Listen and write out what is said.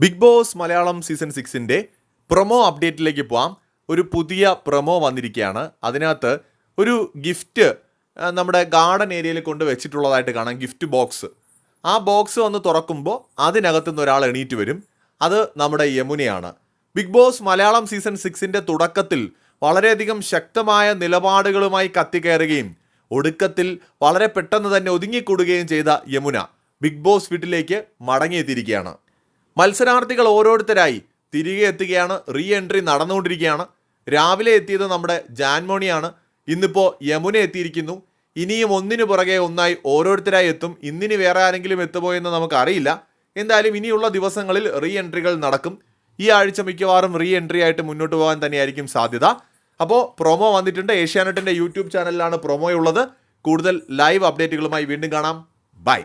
Big boss Malayalam season സിക്സിന്റെ promo അപ്ഡേറ്റിലേക്ക് പോവാം. ഒരു പുതിയ പ്രൊമോ വന്നിരിക്കുകയാണ്. അതിനകത്ത് ഒരു ഗിഫ്റ്റ് നമ്മുടെ ഗാർഡൻ ഏരിയയിൽ കൊണ്ട് വെച്ചിട്ടുള്ളതായിട്ട് കാണാം ഗിഫ്റ്റ് ബോക്സ്. ആ ബോക്സ് വന്ന് തുറക്കുമ്പോൾ അതിനകത്തു നിന്ന് ഒരാൾ എണീറ്റ് വരും. അത് നമ്മുടെ യമുനയാണ്. ബിഗ് ബോസ് മലയാളം സീസൺ സിക്സിന്റെ തുടക്കത്തിൽ വളരെയധികം ശക്തമായ നിലപാടുകളുമായി കത്തിക്കയറുകയും ഒടുക്കത്തിൽ വളരെ പെട്ടെന്ന് തന്നെ ഒതുങ്ങിക്കൂടുകയും ചെയ്ത യമുന ബിഗ് ബോസ് വീട്ടിലേക്ക് മടങ്ങിയെത്തിയിരിക്കുകയാണ്. മത്സരാർത്ഥികൾ ഓരോരുത്തരായി തിരികെ എത്തുകയാണ് റീ എൻട്രി നടന്നുകൊണ്ടിരിക്കുകയാണ്. രാവിലെ എത്തിയത് നമ്മുടെ ജാൻമോണിയാണ് ഇന്നിപ്പോൾ യമുന എത്തിയിരിക്കുന്നു. ഇനിയും ഒന്നിനു പുറകെ ഒന്നായി ഓരോരുത്തരായി എത്തും. ഇന്നിന് വേറെ ആരെങ്കിലും എത്തുമോ നമുക്കറിയില്ല. എന്തായാലും ഇനിയുള്ള ദിവസങ്ങളിൽ റീ എൻട്രികൾ നടക്കും. ഈ ആഴ്ച മിക്കവാറും റീ എൻട്രി ആയിട്ട് മുന്നോട്ട് പോകാൻ തന്നെയായിരിക്കും സാധ്യത. അപ്പോൾ പ്രൊമോ വന്നിട്ടുണ്ട്. ഏഷ്യാനെറ്റിന്റെ യൂട്യൂബ് ചാനലിലാണ് പ്രൊമോ ഉള്ളത്. കൂടുതൽ ലൈവ് അപ്ഡേറ്റുകളുമായി വീണ്ടും കാണാം. ബൈ